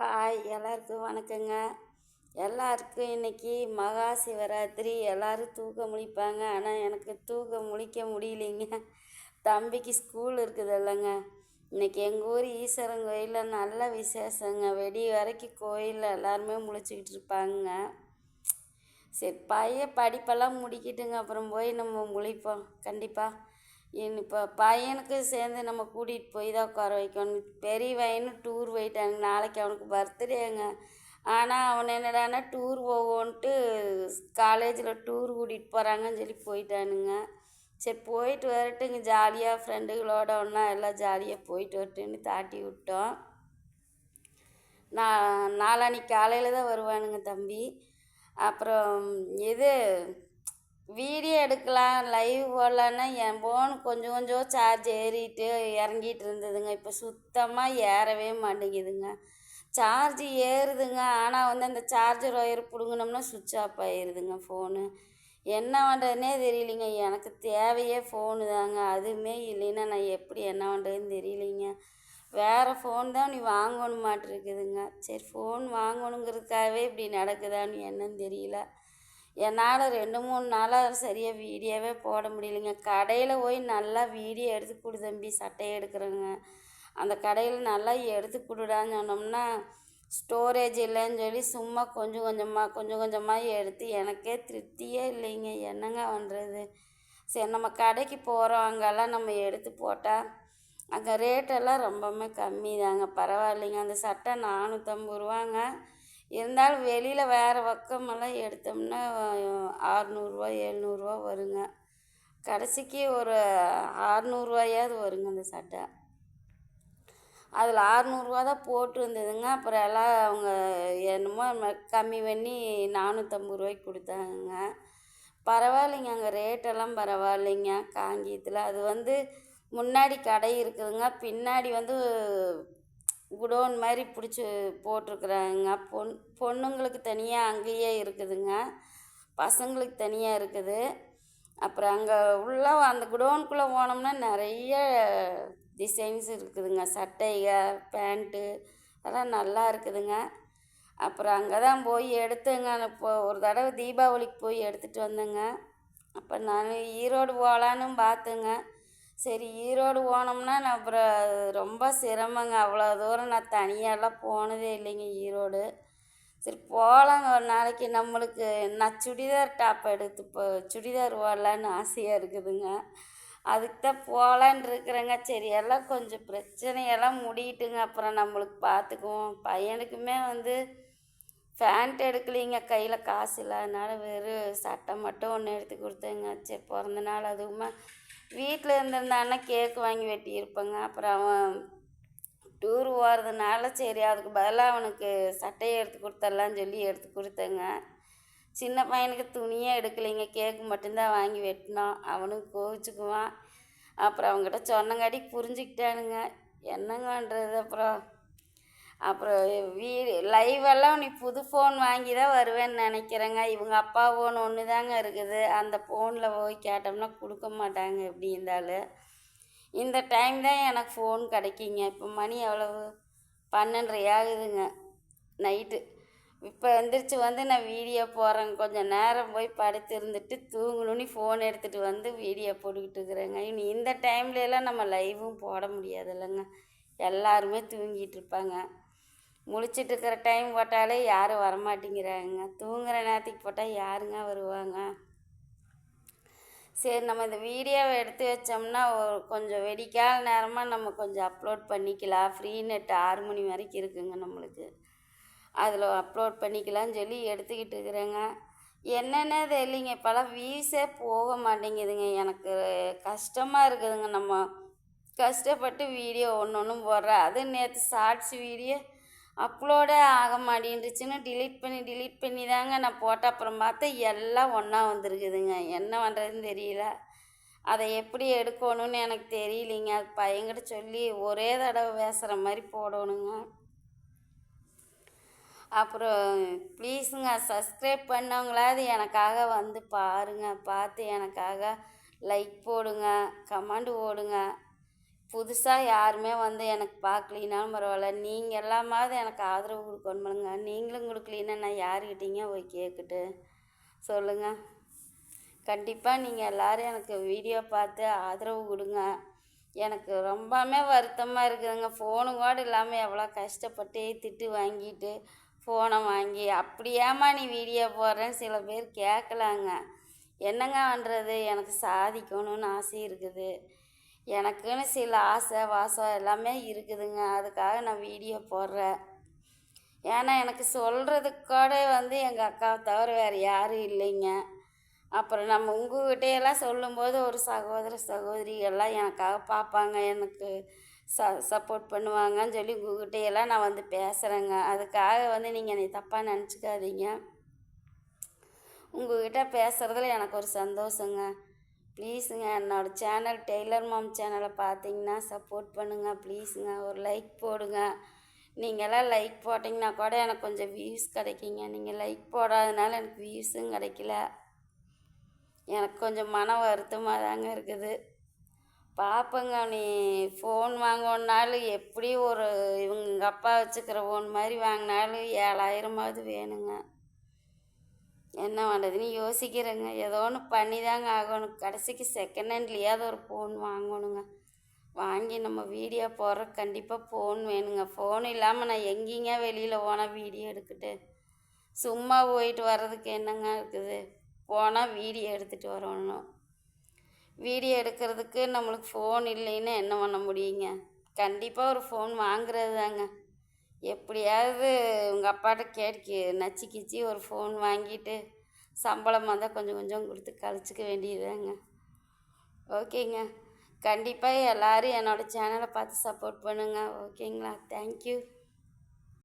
Hi எல்லாருக்கும் வணக்கங்க. எல்லாருக்கும் இன்னைக்கு மகா சிவராத்திரி. எல்லாரும் தூக்க முழிப்பாங்க. ஆனால் எனக்கு தூக்க முழிக்க முடியலைங்க. தம்பிக்கு ஸ்கூல் இருக்குது இல்லைங்க. இன்றைக்கி எங்கள் ஊர் ஈஸ்வரன் கோயிலில் நல்ல விசேஷங்க. வெடி வரைக்கும் கோயிலில் எல்லாருமே முழிச்சிக்கிட்டு இருப்பாங்க. சரி பையன் படிப்பெல்லாம் முடிக்கிட்டுங்க. அப்புறம் போய் நம்ம முழிப்போம். கண்டிப்பாக இப்போ பையனுக்கு சேர்ந்து நம்ம கூட்டிகிட்டு போய் தான் உட்கார வைக்கணும். பெரிய பையனும் டூர் போயிட்டாங்க நாளைக்கு அவனுக்கு பர்த்டேங்க ஆனால் அவன் என்னடான்னா டூர் போவோன்ட்டு காலேஜில் டூர் கூட்டிகிட்டு போகிறாங்கன்னு சொல்லி போயிட்டானுங்க. சரி போயிட்டு வரட்டுங்க ஜாலியாக ஃப்ரெண்டுகளோட ஒன்றா எல்லாம் ஜாலியாக போயிட்டு வரட்டுன்னு தாட்டி விட்டோம். நான் நாளான்னைக்கு காலையில் தான் வருவானுங்க தம்பி. அப்புறம் இது வீடியோ எடுக்கலாம் லைவ் போடலான்னா என் ஃபோன் கொஞ்சம் கொஞ்சம் சார்ஜ் ஏறிட்டு இறங்கிட்டு இருந்ததுங்க. இப்போ சுத்தமாக ஏறவே மாட்டேங்குதுங்க. சார்ஜ் ஏறுதுங்க. ஆனால் வந்து அந்த சார்ஜர் ஒயர் பிடுங்கினோம்னா சுவிட்ச் ஆஃப் ஆயிடுதுங்க ஃபோனு என்ன பண்ணுறதுனே தெரியலைங்க. எனக்கு தேவையே ஃபோனு தாங்க. அதுவுமே இல்லைன்னா நான் எப்படி என்ன பண்ணுறதுன்னு தெரியலைங்க. வேறு ஃபோன் தான் நீ வாங்கணும் மாட்டிருக்குதுங்க. சரி ஃபோன் வாங்கணுங்கிறதுக்காகவே இப்படி நடக்குதான்னு என்னன்னு தெரியல. என்னால் ரெண்டு மூணு நாளாக சரியாக வீடியோவே போட முடியலைங்க. கடையில் போய் நல்லா வீடியோ எடுத்து கொடு தம்பி சட்டையை எடுக்கிறேங்க. அந்த கடையில் நல்லா எடுத்து கொடுடான்னு சொன்னோம்னா ஸ்டோரேஜ் இல்லைன்னு சொல்லி சும்மா கொஞ்சம் கொஞ்சமாக கொஞ்சம் கொஞ்சமாக எடுத்து எனக்கே திருப்தியே இல்லைங்க. என்னங்க பண்ணுறது சரி நம்ம கடைக்கு போகிறோம் அங்கெல்லாம் நம்ம எடுத்து போட்டால் அங்கே ரேட்டெல்லாம் ரொம்பவுமே கம்மி தாங்க பரவாயில்லைங்க. அந்த சட்டை நானூற்றம்பது ரூபாங்க. இருந்தாலும் வெளியில் வேறு பக்கமெல்லாம் எடுத்தோம்னா ஆறுநூறுவா எழுநூறுவா வருங்க. கடைசிக்கு ஒரு ஆறுநூறுவாயாவது வருங்க அந்த சட்டை. அதில் ஆறுநூறுவா தான் போட்டிருந்ததுங்க. அப்புறம் எல்லாம் அவங்க என்னமோ ம- கம்மி பண்ணி நானூற்றம்பது ரூபாய்க்கு கொடுத்தாங்க. பரவாயில்லைங்க அங்கே ரேட்டெல்லாம் பரவாயில்லைங்க. காங்கியத்தில் அது வந்து முன்னாடி கடை இருக்குதுங்க. பின்னாடி வந்து குடோன் மாதிரி பிடிச்சி போட்டிருக்குறாங்க. பொன் பொண்ணுங்களுக்கு தனியாக அங்கேயே இருக்குதுங்க. பசங்களுக்கு தனியாக இருக்குது. அப்புறம் அங்கே உள்ள அந்த குடோனுக்குள்ளே போனோம்னா நிறைய டிசைன்ஸ் இருக்குதுங்க. சட்டைங்க பேண்ட்டு அதெல்லாம் நல்லா இருக்குதுங்க. அப்புறம் அங்கே தான் போய் எடுத்தேங்க. இப்போ ஒரு தடவை தீபாவளிக்கு போய் எடுத்துகிட்டு வந்தேங்க. அப்போ நான் ஈரோடு போகலான்னு பார்த்தேங்க. சரி ஈரோடு போனோம்னா நான் அப்புறம் ரொம்ப சிரமங்க. அவ்வளோ தூரம் நான் தனியாலாம் போனதே இல்லைங்க ஈரோடு. சரி போகலாங்க. ஒரு நாளைக்கு நம்மளுக்கு நான் சுடிதார் டாப் எடுத்து இப்போ சுடிதார் போடலான்னு ஆசையாக இருக்குதுங்க. அதுக்கு தான் போகலான் இருக்கிறேங்க. சரி எல்லாம் கொஞ்சம் பிரச்சனையெல்லாம் முடியட்டுங்க. அப்புறம் நம்மளுக்கு பார்த்துக்குவோம். பையனுக்குமே வந்து பேண்ட் எடுக்கலைங்க. கையில் காசு இல்லாதனால வெறும் சட்டை மட்டும் ஒன்று எடுத்து கொடுத்தேங்க. சரி பிறந்த நாள் அதுவுமே வீட்டில் இருந்திருந்தான்னா கேக் வாங்கி வெட்டியிருப்பேங்க. அப்புறம் அவன் டூர் போகிறதுனால சரி அதுக்கு பதிலாக அவனுக்கு சட்டையை எடுத்து கொடுத்துடலான்னு சொல்லி எடுத்து கொடுத்தேங்க. சின்ன பையனுக்கு துணியே எடுக்கலைங்க. கேக்கு மட்டும்தான் வாங்கி வெட்டினோம் அவனுக்கு கோவிச்சுக்குவான். அப்புறம் அவங்ககிட்ட சொன்னங்காட்டி புரிஞ்சுக்கிட்டானுங்க. என்னங்கன்றது அப்புறம் அப்புறம் வீ லைவெல்லாம் நீ புது ஃபோன் வாங்கி தான் வருவேன்னு நினைக்கிறேங்க. இவங்க அப்பா ஃபோன் ஒன்று தாங்க இருக்குது. அந்த ஃபோனில் போய் கேட்டோம்னா கொடுக்க மாட்டாங்க எப்படி இருந்தாலும். இந்த டைம் தான் எனக்கு ஃபோன் கிடைக்குங்க. இப்போ மணி எவ்வளவு? பன்னெண்டரை ஆகுதுங்க. நைட்டு இப்போ எந்திரிச்சு வந்து நான் வீடியோ போடுறேங்க கொஞ்சம் நேரம் போய் படுத்து இருந்துட்டு தூங்கணும்னு ஃபோன் எடுத்துகிட்டு வந்து வீடியோ போட்டுக்கிட்டு இருக்கிறேங்க. இனி இந்த டைம்லலாம் நம்ம லைவும் போட முடியாது இல்லைங்க. எல்லாருமே தூங்கிட்டு இருப்பாங்க. முழிச்சிட்டு இருக்கிற டைம் போட்டாலே யாரும் வரமாட்டேங்கிறாங்க. தூங்குற நேரத்துக்கு போட்டால் யாருங்க வருவாங்க? சரி நம்ம இந்த வீடியோவை எடுத்து வச்சோம்னா ஒரு கொஞ்சம் வெடிக்கால நேரமாக நம்ம கொஞ்சம் அப்லோட் பண்ணிக்கலாம். ஃப்ரீ நெட் ஆறு மணி வரைக்கும் இருக்குங்க நம்மளுக்கு. அதில் அப்லோட் பண்ணிக்கலாம்னு சொல்லி எடுத்துக்கிட்டு இருக்கிறேங்க. என்னென்ன தெரியலிங்க இப்போல்லாம் வியூஸே போக மாட்டேங்குதுங்க. எனக்கு கஷ்டமாக இருக்குதுங்க நம்ம. கஷ்டப்பட்டு வீடியோ ஒன்று ஒன்றும் போடுறேன். அது நேற்று ஷார்ட்ஸ் வீடியோ அப்லோடே ஆக மாட்டேன்ருச்சுன்னு டிலீட் பண்ணி டிலீட் பண்ணி தாங்க நான் போட்டேன் அப்புறம் பார்த்தா எல்லாம் ஒன்றா வந்திருக்குதுங்க. என்ன பண்ணுறதுன்னு தெரியல. அதை எப்படி எடுக்கணும்னு எனக்கு தெரியலிங்க. அது பையன்கிட்ட சொல்லி ஒரே தடவை பேசுகிற மாதிரி போடணுங்க. அப்புறம் ப்ளீஸுங்க சப்ஸ்கிரைப் பண்ணவங்களாவது எனக்காக வந்து பாருங்க. பார்த்து எனக்காக லைக் போடுங்க. கமெண்ட் போடுங்க புதுசாக யாருமே வந்து எனக்கு பார்க்கலினாலும் பரவாயில்ல. நீங்கள் எல்லாமாவது எனக்கு ஆதரவு கொடுக்கணுமலுங்க நீங்களும் கொடுக்கலின்னா நான் யாருக்கிட்டீங்க போய் கேட்குட்டு சொல்லுங்கள் கண்டிப்பாக நீங்கள் எல்லோரும் எனக்கு வீடியோ பார்த்து ஆதரவு கொடுங்க. எனக்கு ரொம்பவுமே வருத்தமாக இருக்குதுங்க. ஃபோனு கூட இல்லாமல் எவ்வளோ கஷ்டப்பட்டு திட்டு வாங்கிட்டு ஃபோனை வாங்கி அப்படியாம்மா நீ வீடியோ போடுறேன்னு சில பேர் கேட்கலாங்க என்னங்க பண்ணுறது எனக்கு சாதிக்கணும்னு ஆசை இருக்குது. எனக்குன்னு சில ஆசை வாசம் எல்லாமே இருக்குதுங்க. அதுக்காக நான் வீடியோ போடுறேன். ஏன்னா எனக்கு சொல்கிறதுக்கு கூட வந்து எங்கள் அக்காவை தவிர வேறு யாரும் இல்லைங்க. அப்புறம் நம்ம உங்ககிட்டையெல்லாம் சொல்லும்போது ஒரு சகோதர சகோதரிகள்லாம் எனக்காக பார்ப்பாங்க. எனக்கு ச சப்போர்ட் பண்ணுவாங்கன்னு சொல்லி உங்ககிட்டையெல்லாம் நான் வந்து பேசுகிறேங்க அதுக்காக வந்து நீங்கள் என்னை தப்பாக நினச்சிக்காதீங்க. உங்ககிட்ட பேசுகிறதுல எனக்கு ஒரு சந்தோஷங்க. ப்ளீஸுங்க என்னோடய சேனல் டெய்லர் மாம் சேனலை பார்த்தீங்கன்னா சப்போர்ட் பண்ணுங்கள் ப்ளீஸுங்க. ஒரு லைக் போடுங்க. நீங்களாம் லைக் போட்டிங்கன்னா கூட எனக்கு கொஞ்சம் வியூஸ் கிடைக்குங்க. நீங்கள் லைக் போடாதனால எனக்கு வியூஸும் கிடைக்கல. எனக்கு கொஞ்சம் மன வருத்தமாக தாங்க இருக்குது. பார்ப்பங்க நீ ஃபோன் வாங்கணுன்னாலும் எப்படி ஒரு இவங்க எங்கள் அப்பா வச்சுக்கிற ஃபோன் மாதிரி வாங்கினாலும் ஏழாயிரமாவது வேணுங்க. என்ன பண்ணுறதுன்னு யோசிக்கிறேங்க. ஏதோ ஒன்று பண்ணி தாங்க ஆகணும். கடைசிக்கு செகண்ட் ஹேண்ட்லேயாவது ஒரு ஃபோன் வாங்கணுங்க. வாங்கி நம்ம வீடியோ போடுற கண்டிப்பாக ஃபோன் வேணுங்க. ஃபோன் இல்லாமல் நான் எங்கேங்க வெளியில் போனால் வீடியோ எடுக்கிட்டு சும்மா போயிட்டு வர்றதுக்கு என்னங்க இருக்குது? போனால் வீடியோ எடுத்துகிட்டு வரணும். வீடியோ எடுக்கிறதுக்கு நம்மளுக்கு ஃபோன் இல்லைன்னு என்ன பண்ண முடியுங்க? கண்டிப்பாக ஒரு ஃபோன் வாங்குறது தாங்க எப்படியாவது உங்கள் அப்பாட்ட கேட்டு நச்சு கிச்சி ஒரு ஃபோன் வாங்கிட்டு சம்பளமாக தான் கொஞ்சம் கொஞ்சம் கொடுத்து கழிச்சிக்க வேண்டியதுதாங்க. ஓகேங்க கண்டிப்பாக எல்லோரும் என்னோடய சேனலை பார்த்து சப்போர்ட் பண்ணுங்கள் ஓகேங்களா தேங்க்யூ